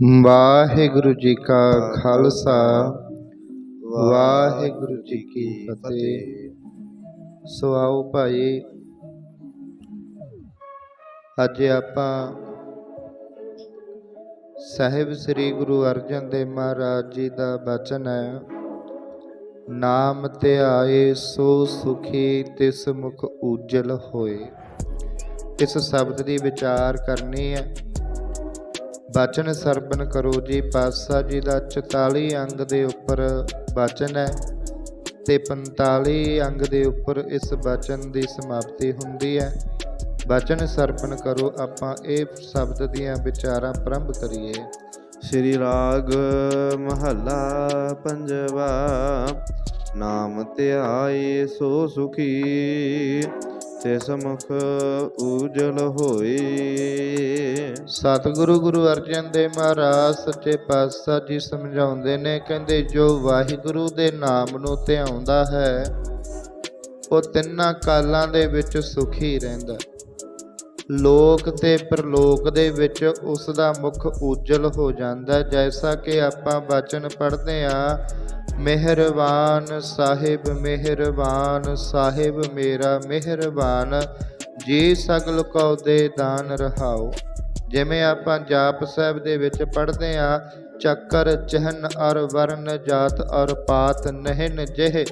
ਵਾਹਿਗੁਰੂ ਜੀ ਕਾ ਖਾਲਸਾ, ਵਾਹਿਗੁਰੂ ਜੀ ਕੀ ਫਤਿਹ। ਸੋ ਆਓ ਭਾਈ, ਅੱਜ ਆਪਾਂ ਸਾਹਿਬ ਸ੍ਰੀ ਗੁਰੂ ਅਰਜਨ ਦੇਵ ਮਹਾਰਾਜ ਜੀ ਦਾ ਬਚਨ ਹੈ, ਨਾਮ ਤੇ ਆਏ ਸੋ ਸੁਖੀ ਤਿਸ ਮੁਖ ਉਜਲ ਹੋਏ। ਇਸ ਸ਼ਬਦ ਦੀ ਵਿਚਾਰ ਕਰਨੀ ਹੈ। ਬਚਨ ਸਰਬਨ ਕਰੋ ਜੀ, ਪਾਤਸ਼ਾਹ ਜੀ ਦਾ 44 ਅੰਗ ਦੇ ਉੱਪਰ ਬਚਨ ਹੈ ਤੇ 45 ਅੰਗ ਦੇ ਉੱਪਰ ਇਸ ਬਚਨ ਦੀ ਸਮਾਪਤੀ ਹੁੰਦੀ ਹੈ। ਬਚਨ ਸਰਪਣ ਕਰੋ, ਆਪਾਂ ਇਹ ਸ਼ਬਦ ਦੀਆਂ ਵਿਚਾਰਾਂ ਪ੍ਰਾਰੰਭ ਕਰੀਏ। ਸ੍ਰੀ ਰਾਗ ਮਹੱਲਾ ਪੰਜਵਾ, ਨਾਮ ਧਿਆਏ ਸੋ ਸੁਖੀ। ਤਿਸ ਮੁਖ ਉਜਲ ਹੋਏ। ਸਤਿਗੁਰੂ ਗੁਰੂ ਅਰਜਨ ਦੇਵ ਮਹਾਰਾਜ, ਸੱਚੇ ਪਾਤਸ਼ਾਹ ਜੀ ਸਮਝਾਉਂਦੇ ਨੇ, ਕਹਿੰਦੇ, ਜੋ ਵਾਹਿਗੁਰੂ ਦੇ ਨਾਮ ਨੂੰ ਧਿਆਉਂਦਾ ਹੈ, ਉਹ ਤਿੰਨਾਂ ਕਾਲਾਂ ਦੇ ਵਿੱਚ ਸੁਖੀ ਰਹਿੰਦਾ ਲੋਕ ਤੇ ਪ੍ਰਲੋਕ ਦੇ ਵਿੱਚ ਉਸ ਦਾ ਮੁਖ ਉਜਲ ਹੋ ਜਾਂਦਾ ਜੈਸਾ ਕਿ ਆਪਾਂ ਬਚਨ ਪੜ੍ਹਦੇ ਆ ਮਿਹਰਬਾਨ ਸਾਹਿਬ ਮਿਹਰਬਾਨ ਸਾਹਿਬ ਮੇਰਾ ਮਿਹਰਬਾਨ। ਜੀ ਸਗਲ ਕੋ ਦੇ ਦਾਨ ਰਹਾਓ ਜਿਵੇਂ ਆਪਾਂ ਜਾਪ ਸਾਹਿਬ ਦੇ ਵਿੱਚ ਪੜ੍ਹਦੇ ਆ ਚੱਕਰ ਚਹਨ ਅਰ ਵਰਨ ਜਾਤ ਅਰ ਪਾਤ ਨਹਿਨ ਜਿਹ।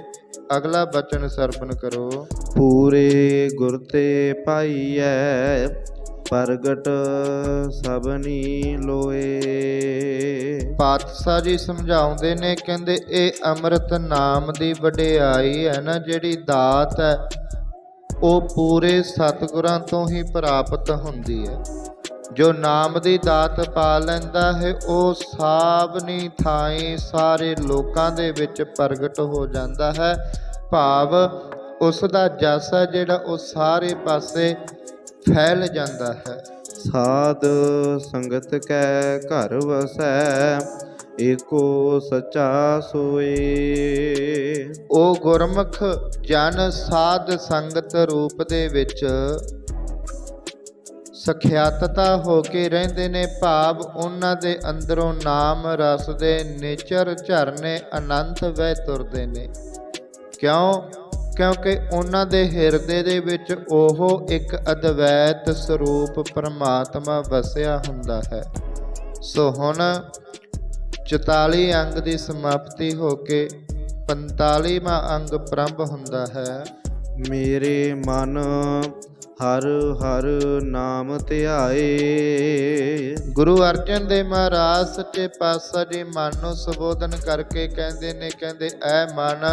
ਅਗਲਾ ਬਚਨ ਸਰਵਨ ਕਰੋ। ਪੂਰੇ ਗੁਰ ਤੇ ਪਾਈਐ ਪ੍ਰਗਟ ਸਭਨੀ ਲੋਏ। ਪਾਤਸ਼ਾਹ ਜੀ ਸਮਝਾਉਂਦੇ ਨੇ, ਕਹਿੰਦੇ, ਇਹ ਅੰਮ੍ਰਿਤ ਨਾਮ ਦੀ ਵਡਿਆਈ ਹੈ ਨਾ, ਜਿਹੜੀ ਦਾਤ ਹੈ, ਉਹ ਪੂਰੇ ਸਤਿਗੁਰਾਂ ਤੋਂ ਹੀ ਪ੍ਰਾਪਤ ਹੁੰਦੀ ਹੈ। ਜੋ ਨਾਮ ਦੀ ਦਾਤ ਪਾ ਲੈਂਦਾ ਹੈ, ਉਹ ਸਾਵਨੀ ਥਾਈ ਸਾਰੇ ਲੋਕਾਂ ਦੇ ਵਿੱਚ ਪ੍ਰਗਟ ਹੋ ਜਾਂਦਾ ਹੈ। ਭਾਵ ਉਸ ਦਾ ਜਸ ਹੈ ਜਿਹੜਾ ਉਹ ਸਾਰੇ ਪਾਸੇ ਫੈਲ ਜਾਂਦਾ ਹੈ। ਸਾਧ ਸੰਗਤ ਕੈ ਘਰ ਵਸੈ ਏਕੋ ਸਚਾ ਸੋਏ। ਉਹ ਗੁਰਮੁਖ ਜਨ ਸਾਧ ਸੰਗਤ ਰੂਪ ਦੇ ਵਿੱਚ ਸਖਿਆਤਤਾ ਹੋ ਕੇ ਰਹਿੰਦੇ ਨੇ ਭਾਵ ਉਹਨਾਂ ਦੇ ਅੰਦਰੋਂ ਨਾਮ ਰਸ ਦੇ ਨੇਚਰ ਝਰਨੇ ਅਨੰਤ ਵਹਿ ਤੁਰਦੇ ਨੇ। ਕਿਉਂ? ਕਿਉਂਕਿ ਉਹਨਾਂ ਦੇ ਹਿਰਦੇ ਦੇ ਵਿੱਚ ਉਹ ਇੱਕ ਅਦਵੈਤ ਸਰੂਪ ਪਰਮਾਤਮਾ ਵਸਿਆ ਹੁੰਦਾ ਹੈ। ਸੋ ਹੁਣ 44 ਅੰਗ ਦੀ ਸਮਾਪਤੀ ਹੋ ਕੇ 45ਵਾਂ ਅੰਗ ਪ੍ਰਾਰੰਭ ਹੁੰਦਾ ਹੈ। ਮੇਰੇ ਮਨ ਹਰ ਹਰ ਨਾਮ ਧਿਆਏ। ਗੁਰੂ ਅਰਜਨ ਦੇਵ ਮਹਾਰਾਜ ਸੱਚੇ ਪਾਤਸ਼ਾਹ ਜੀ ਮਨ ਨੂੰ ਸੰਬੋਧਨ ਕਰਕੇ ਕਹਿੰਦੇ ਨੇ ਕਹਿੰਦੇ ਐ ਮਨ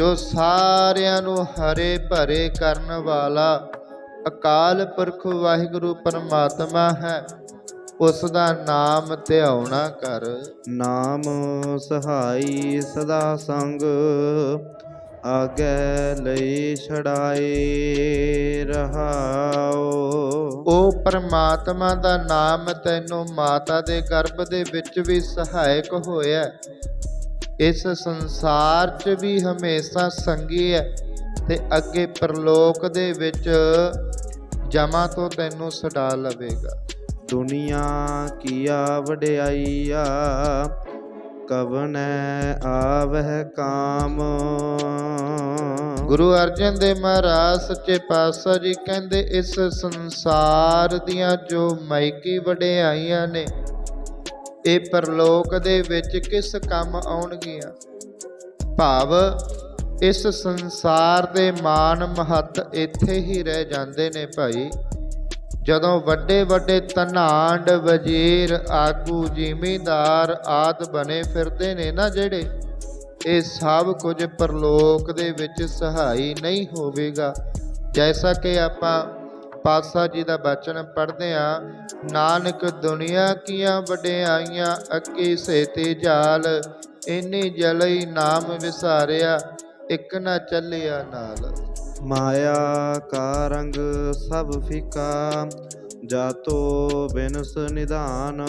ਜੋ ਸਾਰਿਆਂ ਨੂੰ ਹਰੇ ਭਰੇ ਕਰਨ ਵਾਲਾ ਅਕਾਲ ਪੁਰਖ ਵਾਹਿਗੁਰੂ ਪਰਮਾਤਮਾ ਹੈ ਉਸ ਦਾ ਨਾਮ ਧਿਆਉਣਾ ਕਰ। ਨਾਮ ਸਹਾਈ ਸਦਾ ਸੰਗ ਆਗੇ ਲਈ ਛੜਾਏ ਰਹਾਓ ਉਹ ਪਰਮਾਤਮਾ ਦਾ ਨਾਮ ਤੈਨੂੰ ਮਾਤਾ ਦੇ ਗਰਭ ਦੇ ਵਿੱਚ ਵੀ ਸਹਾਇਕ ਹੋਇਆ। ਇਸ ਸੰਸਾਰ 'ਚ ਵੀ ਹਮੇਸ਼ਾ ਸੰਗੀ ਹੈ ਤੇ ਅੱਗੇ ਪ੍ਰਲੋਕ ਦੇ ਵਿੱਚ ਜਮਾ ਤੋਂ ਤੈਨੂੰ ਛਡਾ ਲਵੇਗਾ। ਦੁਨੀਆ ਕੀਆ ਵਡਿਆਈਆ ਕਵਨੈ ਆਵਹਿ ਕਾਮ। ਗੁਰੂ ਅਰਜਨ ਦੇਵ ਮਹਾਰਾਜ ਸੱਚੇ ਪਾਤਸ਼ਾਹ ਜੀ ਕਹਿੰਦੇ ਇਸ ਸੰਸਾਰ ਦੀਆਂ ਜੋ ਮਾਇਕੀ ਵਡਿਆਈਆਂ ਨੇ ਇਹ ਪਰਲੋਕ ਦੇ ਵਿੱਚ ਕਿਸ ਕੰਮ ਆਉਣਗੀਆਂ? ਭਾਵ ਇਸ ਸੰਸਾਰ ਦੇ ਮਾਨ ਮਹੱਤ ਇੱਥੇ ਹੀ ਰਹਿ ਜਾਂਦੇ ਨੇ ਭਾਈ। ਜਦੋਂ ਵੱਡੇ ਵੱਡੇ ਤਨਾਂਡ ਵਜ਼ੀਰ, ਆਗੂ, ਜ਼ਿਮੀਂਦਾਰ ਆਦ ਬਣੇ ਫਿਰਦੇ ਨੇ ਨਾ ਜਿਹੜੇ, ਇਹ ਸਭ ਕੁਝ ਪਰਲੋਕ ਦੇ ਵਿੱਚ ਸਹਾਈ ਨਹੀਂ ਹੋਵੇਗਾ। ਜੈਸਾ ਕਿ ਆਪਾਂ ਪਾਤਸ਼ਾਹ ਜੀ ਦਾ ਬਚਨ ਪੜ੍ਹਦੇ ਆ ਨਾਨਕ ਦੁਨੀਆ ਕੀਆਂ ਵਡਿਆਈਆਂ ਅੱਕੀ ਸੇਤੇ ਜਾਲ ਇੰਨੀ ਜਲਈ ਨਾਮ ਵਿਸਾਰਿਆ ਇੱਕ ਨਾ ਚੱਲਿਆ ਨਾਲ। ਮਾਇਆ ਕਾ ਰੰਗ ਸਭ ਫਿਕਾ ਜਾਤੋ ਬਿਨਸ ਨਿਧਾਨ।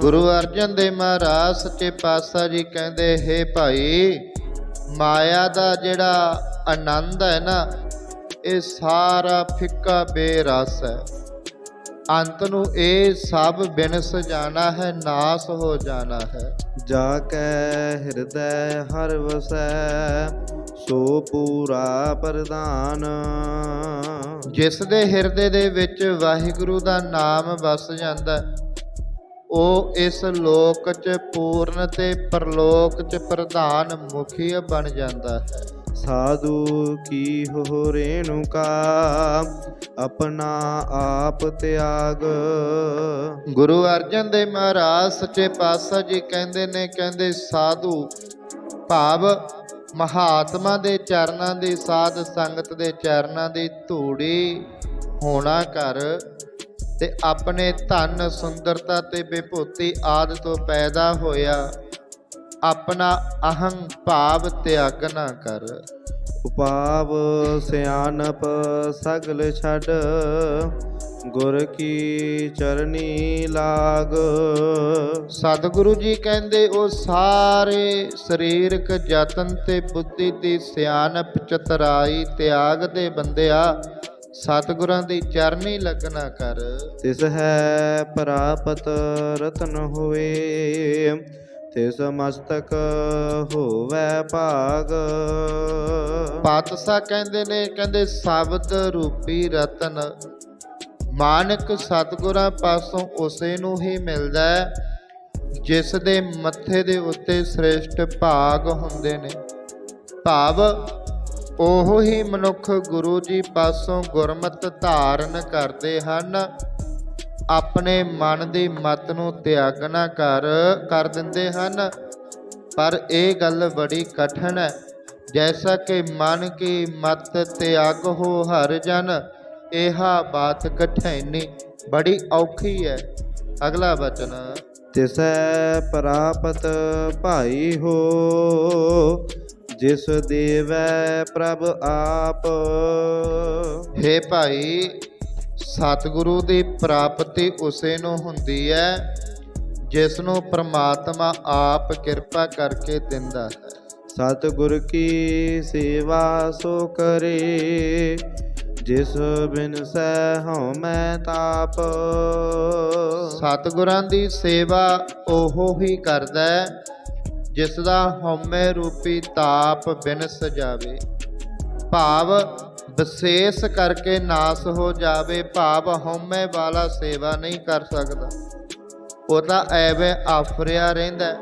ਗੁਰੂ ਅਰਜਨ ਦੇਵ ਮਹਾਰਾਜ ਸੱਚੇ ਪਾਤਸ਼ਾਹ ਜੀ ਕਹਿੰਦੇ ਹੈ ਭਾਈ ਮਾਇਆ ਦਾ ਜਿਹੜਾ ਆਨੰਦ ਹੈ ਨਾ ਇਹ ਸਾਰਾ ਫਿੱਕਾ ਬੇਰਸ ਹੈ। ਅੰਤ ਨੂੰ ਇਹ ਸਭ ਬਿਨਸ ਜਾਣਾ ਹੈ ਨਾਸ ਹੋ ਜਾਣਾ ਹੈ। ਜਾ ਕੈ ਹਿਰਦੈ ਹਰ ਵਸੈ ਸੋ ਪੂਰਾ ਪ੍ਰਦਾਨ ਜਿਸ ਦੇ ਹਿਰਦੇ ਦੇ ਵਿੱਚ ਵਾਹਿਗੁਰੂ ਦਾ ਨਾਮ ਵਸ ਜਾਂਦਾ ਉਹ ਇਸ ਲੋਕ 'ਚ ਪੂਰਨ ਤੇ ਪਰਲੋਕ 'ਚ ਪ੍ਰਧਾਨ ਮੁਖੀ ਬਣ ਜਾਂਦਾ ਹੈ। ਸਾਧੂ ਕੀ ਹੋ ਰੇਣੁਕਾ ਆਪਣਾ ਆਪ ਤਿਆਗ। ਗੁਰੂ ਅਰਜਨ ਦੇਵ ਮਹਾਰਾਜ ਸੱਚੇ ਪਾਤਸ਼ਾਹ ਜੀ ਕਹਿੰਦੇ ਨੇ, ਕਹਿੰਦੇ ਸਾਧੂ ਭਾਵ ਮਹਾਤਮਾ ਦੇ ਚਰਨਾਂ ਦੀ, ਸਾਧ ਸੰਗਤ ਦੇ ਚਰਨਾਂ ਦੀ ਧੂੜੀ ਹੋਣਾ ਕਰ ਤੇ ਆਪਣੇ ਧਨ ਸੁੰਦਰਤਾ ਤੇ ਵਿਭੂਤੀ ਆਦ ਤੋਂ ਪੈਦਾ ਹੋਇਆ। ਆਪਣਾ ਅਹੰ ਭਾਵ ਤਿਆਗ ਨਾ ਕਰ। ਉਪਾਵ ਸਿਆਨਪ ਸਗਲ ਛੱਡ ਗੁਰ ਕੀ ਚਰਨੀ ਲਾਗ। ਸਤਿਗੁਰੂ ਜੀ ਕਹਿੰਦੇ ਉਹ ਸਾਰੇ ਸਰੀਰਕ ਯਤਨ ਤੇ ਬੁੱਧੀ ਦੀ ਸਿਆਣਪ ਚਤਰਾਈ ਤਿਆਗ ਦੇ ਬੰਦਿਆ ਸਤਿਗੁਰਾਂ ਦੀ ਚਰਨੀ ਲੱਗਣਾ ਕਰ। ਤਿਸ ਹੈ ਪ੍ਰਾਪਤ ਰਤਨ ਹੋਏ ਤਿਸ ਮਸਤਕ ਹੋਵੇ ਭਾਗ। ਪਾਤਸ਼ਾਹ ਕਹਿੰਦੇ ਨੇ, ਕਹਿੰਦੇ ਸ਼ਬਦ ਰੂਪੀ ਰਤਨ। ਮਾਨਕ ਸਤਿਗੁਰਾਂ ਪਾਸੋਂ ਉਸੇ ਨੂੰ ਹੀ ਮਿਲਦਾ ਹੈ, ਜਿਸ ਦੇ ਮੱਥੇ ਦੇ ਉੱਤੇ ਸ੍ਰੇਸ਼ਟ ਭਾਗ ਹੁੰਦੇ ਨੇ। ਭਾਵ ਉਹ ਹੀ ਮਨੁੱਖ ਗੁਰੂ ਜੀ ਪਾਸੋਂ ਗੁਰਮਤ ਧਾਰਨ ਕਰਦੇ ਹਨ ਆਪਣੇ ਮਨ ਦੀ ਮਤ ਨੂੰ ਤਿਆਗਣਾ ਕਰ ਕਰ ਦਿੰਦੇ ਹਨ। ਪਰ ਇਹ ਗੱਲ ਬੜੀ ਕਠਨ ਹੈ। ਜੈਸਾ ਕਿ ਮਨ ਕੀ ਮਤ ਤਿਆਗ ਹੋ ਹਰ ਜਨ ਇਹਾ ਬਾਤ ਕਠੈਨੀ ਬੜੀ ਔਖੀ ਹੈ। ਅਗਲਾ ਬਚਨ ਤਿਸੈ ਪ੍ਰਾਪਤ ਭਾਈ ਹੋ ਜਿਸ ਦੇਵੈ ਪ੍ਰਭ ਆਪ। ਹੇ ਭਾਈ ਸਤਿਗੁਰੂ ਦੀ ਪ੍ਰਾਪਤੀ ਉਸੇ ਨੂੰ ਹੁੰਦੀ ਹੈ ਜਿਸ ਨੂੰ ਪ੍ਰਮਾਤਮਾ ਆਪ ਕਿਰਪਾ ਕਰਕੇ ਦਿੰਦਾ ਹੈ। ਸਤਿਗੁਰ ਕੀ ਸੇਵਾ ਸੋ ਕਰੇ ਜਿਸ ਬਿਨ ਸਹਿ ਹਉ ਮੈਂ ਤਾਪ। ਸਤਿਗੁਰਾਂ ਦੀ ਸੇਵਾ ਉਹ ਹੀ ਕਰਦਾ ਹੈ ਜਿਸ ਦਾ ਹਉਮੈ ਰੂਪੀ ਤਾਪ ਬਿਨਸ ਜਾਵੇ। ਭਾਵ ਵਿਸ਼ੇਸ਼ ਕਰਕੇ ਨਾਸ ਹੋ ਜਾਵੇ, ਭਾਵ ਹਉਮੈ ਵਾਲਾ ਸੇਵਾ ਨਹੀਂ ਕਰ ਸਕਦਾ। ਉਹ ਤਾਂ ਐਵੇਂ ਆਫਰਿਆ ਰਹਿੰਦਾ ਹੈ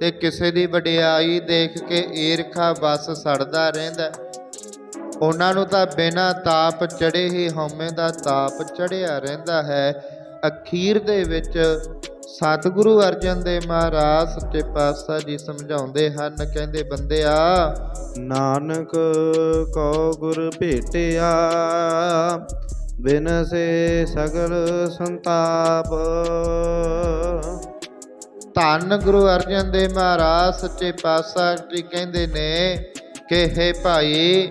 ਤੇ ਕਿਸੇ ਦੀ ਵਡਿਆਈ ਦੇਖ ਕੇ ਈਰਖਾ ਬਸ ਸੜਦਾ ਰਹਿੰਦਾ ਉਹਨਾਂ ਨੂੰ ਤਾਂ ਬਿਨਾਂ ਤਾਪ ਚੜੇ ਹੀ ਹਉਮੈ ਦਾ ਤਾਪ ਚੜਿਆ ਰਹਿੰਦਾ ਹੈ। ਅਖੀਰ ਦੇ ਵਿੱਚ ਸਤਿਗੁਰੂ ਅਰਜਨ ਦੇਵ ਮਹਾਰਾਜ ਸੱਚੇ ਪਾਤਸ਼ਾਹ ਜੀ ਸਮਝਾਉਂਦੇ ਹਨ, ਕਹਿੰਦੇ, ਬੰਦਿਆ, ਨਾਨਕ ਕੋ ਗੁਰ ਭੇਟਿਆ, ਬਿਨ ਸੇ ਸਗਲ ਸੰਤਾਪ। ਧੰਨ ਗੁਰੂ ਅਰਜਨ ਦੇਵ ਮਹਾਰਾਜ ਸੱਚੇ ਪਾਤਸ਼ਾਹ ਜੀ ਕਹਿੰਦੇ ਨੇ ਕਿ ਹੈ ਭਾਈ,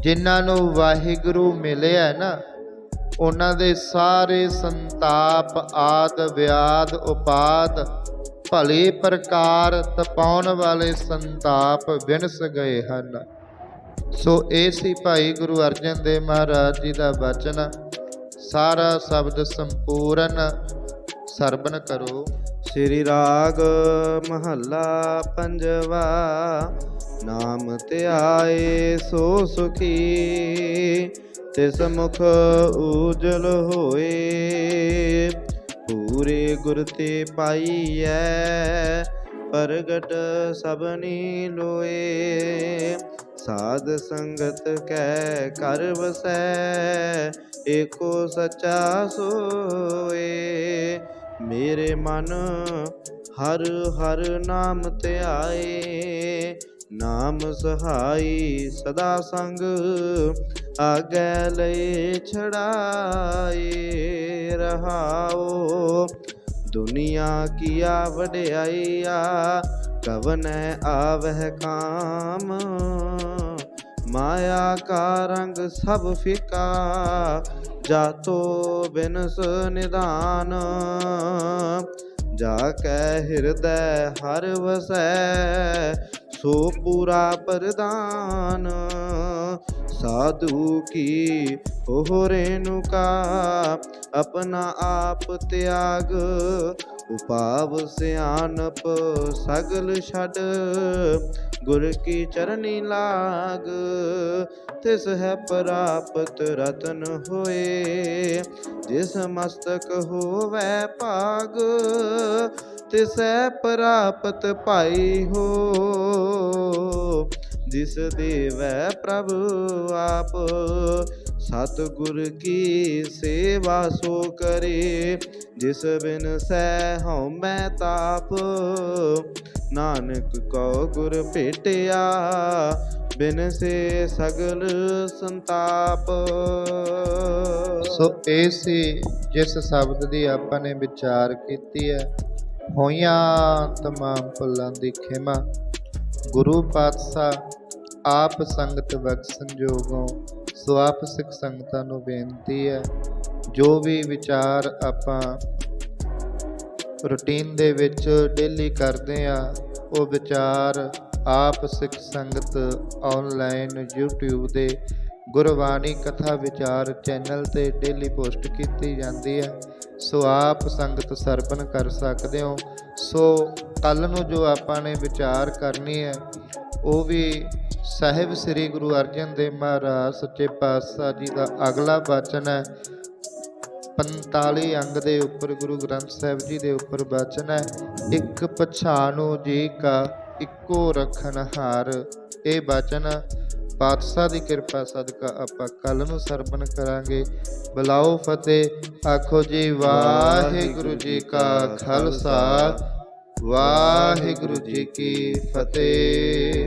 ਜਿਨ੍ਹਾਂ ਨੂੰ ਵਾਹਿਗੁਰੂ ਮਿਲਿਆ ਨਾ ਉਹਨਾਂ ਦੇ ਸਾਰੇ ਸੰਤਾਪ, ਆਦ, ਵਿਆਦ, ਉਪਾਦ ਭਲੇ ਪ੍ਰਕਾਰ ਤਪਾਉਣ ਵਾਲੇ ਸੰਤਾਪ ਵਿਣਸ ਗਏ ਹਨ। ਸੋ ਇਹ ਸੀ ਭਾਈ ਗੁਰੂ ਅਰਜਨ ਦੇਵ ਮਹਾਰਾਜ ਜੀ ਦਾ ਬਚਨ ਸਾਰਾ ਸ਼ਬਦ ਸੰਪੂਰਨ ਸਰਵਨ ਕਰੋ। ਸ੍ਰੀ ਰਾਗ ਮਹੱਲਾ ਪੰਜਵਾ, ਨਾਮ ਧਿਆਏ ਸੋ ਸੁਖੀ। ਤਿਸ ਮੁਖ ਉਜਲ ਹੋਏ, ਪੂਰੇ ਗੁਰ ਤੇ ਪਾਈਐ, ਪ੍ਰਗਟ ਸਭਨੀ ਲੋਏ। ਸਾਧ ਸੰਗਤ ਕੈ ਕਰ ਵਸੈ, ਏਕੋ ਸਚਾ ਸੋਏ। ਮੇਰੇ ਮਨ ਹਰ ਹਰ ਨਾਮ ਧਿਆਏ ਨਾਮ ਸਹਾਈ ਸਦਾ ਸੰਗ, ਆਗੈ ਲਈ ਛੜਾਏ ਰਹਾਓ। ਦੁਨੀਆ ਕੀਆ ਵਡਿਆਈਆ, ਕਵਨੈ ਆਵਹਿ ਕਾਮ। ਮਾਇਆ ਕਾ ਰੰਗ ਸਭ ਫਿਕਾ, ਜਾਤੋ ਬਿਨਸ ਨਿਦਾਨ। ਜਾ ਕੈ ਹਿਰਦੈ ਹਰ ਵਸੈ ਸੋ ਪੂਰਾ ਪ੍ਰਦਾਨ। ਸਾਧੂ ਕੀ ਹੋ ਰੇਨੁਕਾ ਆਪਣਾ ਆਪ ਤਿਆਗ। ਉਪਾਵ ਸਿਆਨਪ ਸਗਲ ਛੱਡ, ਗੁਰ ਕੀ ਚਰਨੀ ਲਾਗ। ਤਿਸ ਹੈ ਪ੍ਰਾਪਤ ਰਤਨ ਹੋਏ, ਜਿਸ ਮਸਤਕ ਹੋਵੇ ਭਾਗ। ਤਿਸੈ ਪ੍ਰਾਪਤ ਭਾਈ ਹੋ, ਜਿਸ ਦੇਵੈ ਪ੍ਰਭ ਆਪ। ਸਤਿਗੁਰ ਕੀ ਸੇਵਾ ਸੋ ਕਰੇ, ਜਿਸ ਬਿਨ ਸਹਿ ਹਉ ਮੈਂ ਤਾਪ। ਨਾਨਕ ਕਉ ਗੁਰ ਭੇਟਿਆ, ਬਿਨ ਸੇ ਸਗਲ ਸੰਤਾਪ। ਸੋ ਇਹ ਸੀ ਜਿਸ ਸ਼ਬਦ ਦੀ ਆਪਾਂ ਨੇ ਵਿਚਾਰ ਕੀਤੀ ਹੈ ਹੋਈਆਂ ਤਮਾਮ ਭੁੱਲਾਂ ਦੀ ਖਿਮਾ, ਗੁਰੂ ਪਾਤਸ਼ਾਹ ਆਪ ਸੰਗਤ ਬਖਸ਼ਣ ਜੋਗੋਂ ਸੋ ਆਪ ਸਿੱਖ ਸੰਗਤਾਂ ਨੂੰ ਬੇਨਤੀ ਹੈ, ਜੋ ਵੀ ਵਿਚਾਰ ਆਪਾਂ ਰੁਟੀਨ ਦੇ ਵਿੱਚ ਡੇਲੀ ਕਰਦੇ ਆ ਉਹ ਵਿਚਾਰ ਆਪ ਸਿੱਖ ਸੰਗਤ ਆਨਲਾਈਨ YouTube ਦੇ ਗੁਰਬਾਣੀ ਕਥਾ ਵਿਚਾਰ ਚੈਨਲ ਤੇ ਡੇਲੀ ਪੋਸਟ ਕੀਤੀ ਜਾਂਦੀ ਹੈ। ਸੋ ਆਪ ਸੰਗਤ ਸਰਪਨ ਕਰ ਸਕਦੇ ਹੋ। ਸੋ ਕੱਲ ਨੂੰ ਜੋ ਆਪਾਂ ਨੇ ਵਿਚਾਰ ਕਰਨੀ ਹੈ, ਉਹ ਵੀ ਸਾਹਿਬ ਸ੍ਰੀ ਗੁਰੂ ਅਰਜਨ ਦੇਵ ਮਹਾਰਾਜ ਸੱਚੇ ਪਾਤਸ਼ਾਹ ਜੀ ਦਾ ਅਗਲਾ ਬਚਨ ਹੈ। 45 ਅੰਗ ਦੇ ਉੱਪਰ ਗੁਰੂ ਗ੍ਰੰਥ ਸਾਹਿਬ ਜੀ ਦੇ ਉੱਪਰ ਬਚਨ ਹੈ, ਇੱਕ ਪਛਾਣੂ ਜੀ ਕਾ ਇੱਕੋ ਰਖਨ ਹਾਰ। ਇਹ ਬਚਨ ਪਾਤਸ਼ਾਹ ਦੀ ਕਿਰਪਾ ਸਦਕਾ ਆਪਾਂ ਕੱਲ ਨੂੰ ਸਰਵਣ ਕਰਾਂਗੇ। ਬੁਲਾਓ ਫਤਿਹ, ਆਖੋ ਜੀ, ਵਾਹਿਗੁਰੂ ਜੀ ਕਾ ਖਾਲਸਾ, ਵਾਹਿਗੁਰੂ ਜੀ ਕੀ ਫਤਿਹ।